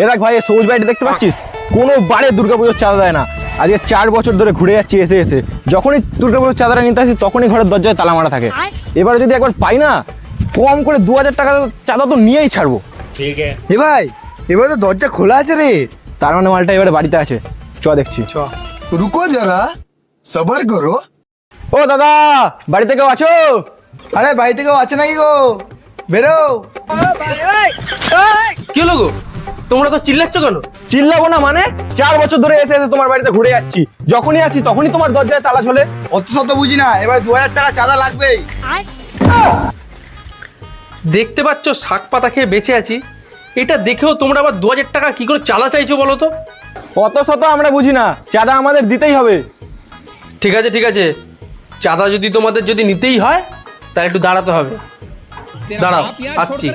এ দেখ ভাই সবুজ বাড়িটা দেখতে পাচ্ছিস? কোনো বারে দুর্গাপুজোর চাঁদা দেয় না। আজকে চার বছর ধরে ঘুরে যাচ্ছি এসে এসে। যখনই দুর্গাপুজোর চাঁদাটা নিতে আসি তখনই ঘরের দরজায় তালা মারা থাকে। এবারে যদি একবার পাই না কম করে দু হাজার টাকা চাঁদা তো নিয়েই ছাড়বো। এ ভাই এবারে তো দরজা খোলা আছে রে। তার মানে মালটা এবারে বাড়িতে আছে। চ দেখছি। চ। রুকো যারা সবার করো। ও দাদা বাড়িতে কেউ আছো? আরে বাড়িতে কেউ আছে নাকি গো? বেরো। কি লোক গো? তোমরা তো চিল্লাচ্ছ কেন? চিল্লাবো না মানে চার বছর ধরে এসে এসে তোমার বাড়িতে ঘুরে যাচ্ছি। যখনই আসি তখনই তোমার দরজায় তালা ঝোলে অত শত বুঝি না এবার দু হাজার টাকা চাঁদা লাগবেই। দেখতে পাচ্ছ শাক পাতা খেয়ে বেঁচে আছি। এটা দেখেও তোমরা আবার দু হাজার টাকা কি করে চালা চাইছো বলো তো? অত শত আমরা বুঝি না চাঁদা আমাদের দিতেই হবে। ঠিক আছে ঠিক আছে। চাঁদা যদি তোমাদের যদি নিতেই হয় তাহলে একটু দাঁড়াতে হবে। দাঁড়াও আসছি।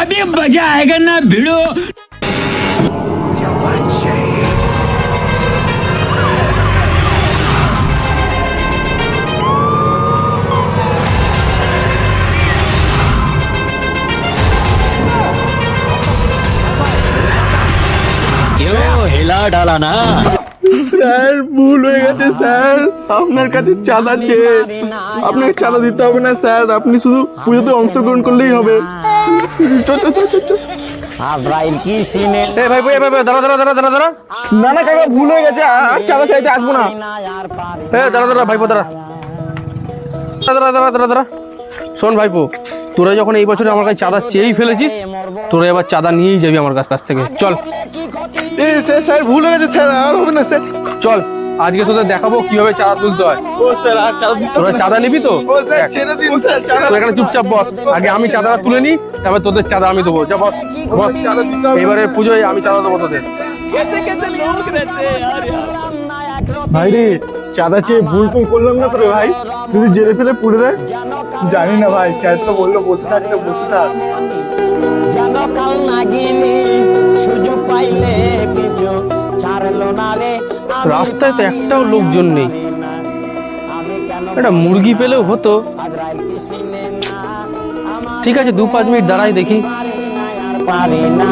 अभी मज़ा आएगा ना भिड़ो। क्यों हिला डाला ना। স্যার ভুল হয়ে গেছে স্যার। আপনার কাছে চাঁদা চেয়ে আপনাকে চাঁদা দিতে হবে না স্যার। আপনি শুধু পুজোতে অংশগ্রহণ করলেই হবে। আব্রাইল কি সিনে এ? ভাই ভাই ভাই দাঁড়া দাঁড়া দাঁড়া দাঁড়া দাঁড়া। না না কাকা ভুল হয়ে গেছে আর চাঁদা চাইতে আসব না। এ দাঁড়া দাঁড়া ভাইপো দাঁড়া দাঁড়া দাঁড়া দাঁড়া দাঁড়া। শোন ভাইপো তোরা যখন এই বছরে আমার কাছে চাঁদা চেয়েই ফেলেছিস তোরা এবার চাঁদা নিয়েই যাবি আমার কাছ কাছ থেকে। চল। স্যার ভুল হয়ে গেছে স্যার আর হবে না স্যার। চল আজকে তোদের দেখাবো কীভাবে চাঁদা তুলতে হয়। ও স্যার আর চাঁদা দিতে তোরা চাঁদা নিবি তো? ও স্যার দেখ। ছেড়ে দিন স্যার চাঁদা তোরা এখানে চুপচাপ বস। আগে আমি চাঁদাটা তুলে নিই তারপর তোদের চাঁদা আমি দেবো। যা বস বস। এবারে পুজোয় আমি চাঁদা দেবো তোদের। ভাই রে চাঁদা চেয়ে ভুল করলাম না তো রে ভাই? যদি জেলে ফেলে পুড়ে দেয় জানি না ভাই স্যার তো বলল বসে থাকতে বসে থাক। যেন কাল নাগিনি সুযোগ পাইলে কিছু ছাড়লো না রে। রাস্তায় তো একটাও লোকজন নেই। একটা মুরগি পেলেও হতো। ঠিক আছে দু পাঁচ মিনিট দাঁড়াই দেখি। পারি না আর পারি না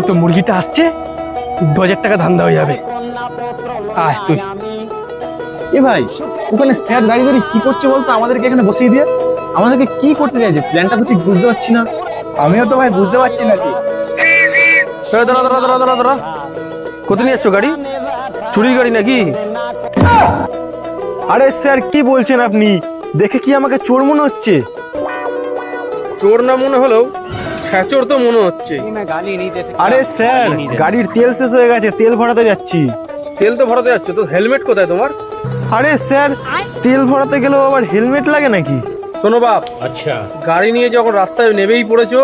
ওই তো মুরগিটা আসছে দু হাজার টাকা ধান্দা হয়ে যাবে। আয় তুই। এ ভাই ওখানে স্যার দাঁড়িয়ে দাঁড়িয়ে কি করছে বলতো? আমাদেরকে এখানে বসিয়ে দিয়ে। আমাদেরকে কি করতে চাইছে? প্ল্যানটা তো ঠিক বুঝতে পারছি না। আমিও তো ভাই বুঝতে পারছি না কি। দাঁড়া দাঁড়া দাঁড়া দাঁড়া দাঁড়া। কোথায় নিয়ে যাচ্ছ গাড়ি? চুরির গাড়ি নাকি? আরে স্যার কি বলছেন আপনি? দেখে কি আমাকে চোর মনে হচ্ছে? চোর না মনে হলেও ছ্যাচর তো মনে হচ্ছে। আরে স্যার গাড়ির তেল শেষ হয়ে গেছে তেল ভরাতে যাচ্ছি। তেল তো ভরাতে যাচ্ছে তো হেলমেট কোথায় তোমার? আরে স্যার তেল ভরাতে গেলেও আবার হেলমেট লাগে নাকি? শোনো বাপ আচ্ছা। গাড়ি নিয়ে যখন রাস্তায় নেবেই পড়েছো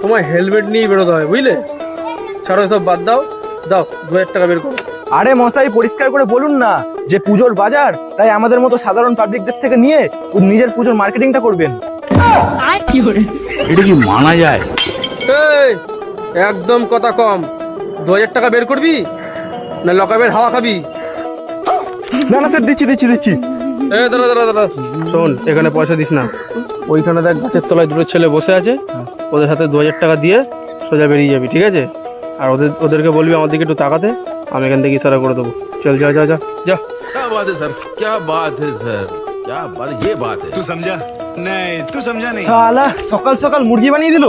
তোমার হেলমেট নিয়েই বেরোতে হয় বুঝলে? ছাড়ো সব বাদ দাও। দাও দু হাজার টাকা বের করো। আরে মশাই পরিষ্কার করে বলুন না যে পুজোর বাজার তাই আমাদের মতো সাধারণ পাবলিকদের থেকে নিয়ে নিজের পুজোর মার্কেটিংটা করবেন। এটা কি মানা যায় এই, একদম কথা কম দু হাজার টাকা বের করবি না লকাবের হাওয়া খাবি না না স্যার দিচ্ছি দিচ্ছি দিচ্ছি এ দাঁড়া দাঁড়া দাঁড়া শোন এখানে পয়সা দিস না ওইখানে দেখ গাছের তলায় দুটো ছেলে বসে আছে ওদের সাথে দু হাজার টাকা দিয়ে সোজা বেরিয়ে যাবি ঠিক আছে আর ওদের ওদেরকে বলবি আমার দিকে একটু তাকাতে আমি এখান থেকে ইশারা করে দেবো চল যা যা যা যা क्या बात है सर क्या बात है सर क्या बात ये बात है तू समझा नहीं तू समझा नहीं সালা সকাল সকাল মুরগি বানিয়ে দিল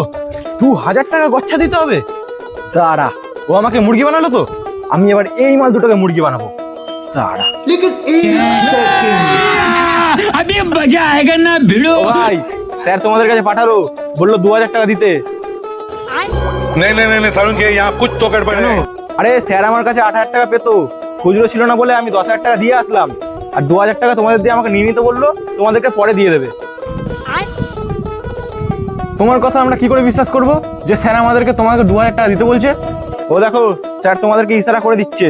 দু হাজার টাকা গচ্ছা দিতে হবে দাঁড়া ও আমাকে মুরগি বানালো তো আমি এবার এই মাল দুটোকে মুরগি বানাবো দাঁড়া अभी मजा आएगा ना भिड़ो ও ভাই স্যার তোমাদের কাছে পাঠালো বললো দু হাজার টাকা দিতে नहीं नहीं नहीं सारुण के यहाँ कुछ तो गड़बड़ है আরে স্যার আমার কাছে আট হাজার টাকা পেতো খুচরো ছিল না বলে আমি দশ হাজার টাকা দিয়ে আসলাম আর দু হাজার টাকা তোমাদের দিয়ে আমাকে নিয়ে নিতে বললো তোমাদেরকে পরে দিয়ে দেবে তোমার কথা আমরা কি করে বিশ্বাস করব যে স্যার আমাদেরকে তোমাকে দু হাজার টাকা দিতে বলছে ও দেখো স্যার তোমাদেরকে ইশারা করে দিচ্ছে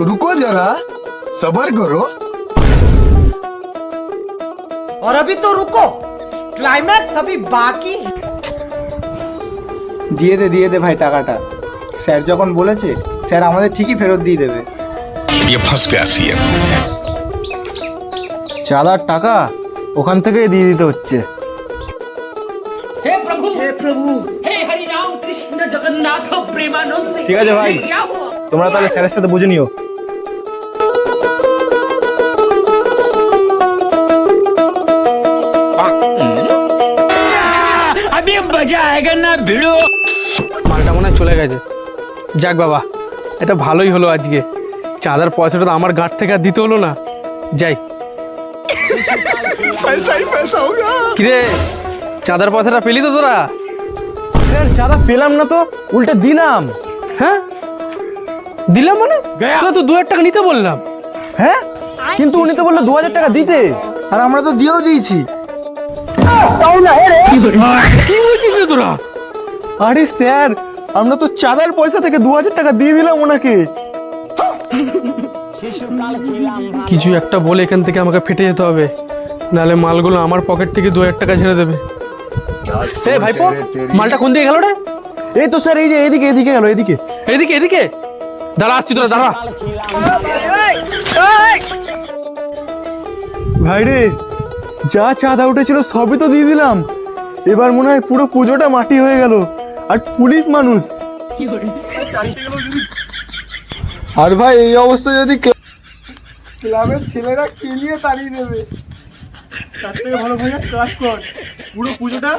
रुको जरा सबर करो और अभी तो रुको क्लाइमैक्स अभी बाकी है দিয়ে দে দিয়ে দে ভাই টাকাটা স্যার যখন বলেছে স্যার আমাদের ঠিকই ফেরত দিয়ে দেবে ये फंस गया सीएम চাঁদার টাকা ওখান থেকেই দিয়ে দিতে হচ্ছে हे प्रभु हे प्रभु हे हरि राम कृष्ण जगन्नाथ प्रेमानंद ঠিক আছে ভাই क्या हुआ তোমরা তাহলে স্যারের সাথে বুঝে নিও अभी मजा आएगा ना भिड़ो মালটা মনে হয় চলে গেছে যাক বাবা এটা ভালোই হলো আজকে চাঁদার পয়সাটা তো আমার গাঁট থেকে আর দিতে হলো না যাই কিরে চাঁদার পয়সাটা পেলি তো তোরা? স্যার চাঁদা পেলাম না তো উল্টে দিলাম। হ্যাঁ? দিলাম মানে? তোরা তো দু হাজার টাকা নিতে বললাম। হ্যাঁ? কিন্তু উনি তো বলল দু হাজার টাকা দিতে। আর আমরা তো দিয়েও দিয়েছি। কি বলছিস রে তোরা? আরে স্যার আমরা তো চাঁদার পয়সা থেকে দু হাজার টাকা দিয়ে দিলাম ওনাকে। কিছু একটা বলে এখান থেকে আমাকে ফেটে যেতে হবে। নাহলে মালগুলো আমার পকেট থেকে দু হাজার টাকা ছেড়ে দেবে। এ ভাইপো মালটা কোন দিকে গেল রে এই তো স্যার এই যে এদিকে এদিকে গেল এদিকে এদিকে এদিকে দাঁড়া আসছি তোরা দাঁড়া ভাই রে যা চাঁদা উঠেছিল সবই তো দিয়ে দিলাম। এবার মনে হয় পুরো পুজোটা মাটি হয়ে গেল। আর পুলিশ মানুষ। আর ভাই এই অবস্থা যদি কে- ক্লাবের ছেলেরা খেলিয়ে তাড়িয়ে দেবে? তার থেকে ভালো ভাই কাজ কর। পুরো পুজোটা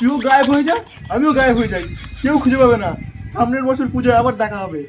তুইও গায়েব হয়ে যা, আমিও গায়েব হয়ে যাই। কেউ খুঁজে পাবে না। সামনের বছর পুজোয় আবার দেখা হবে।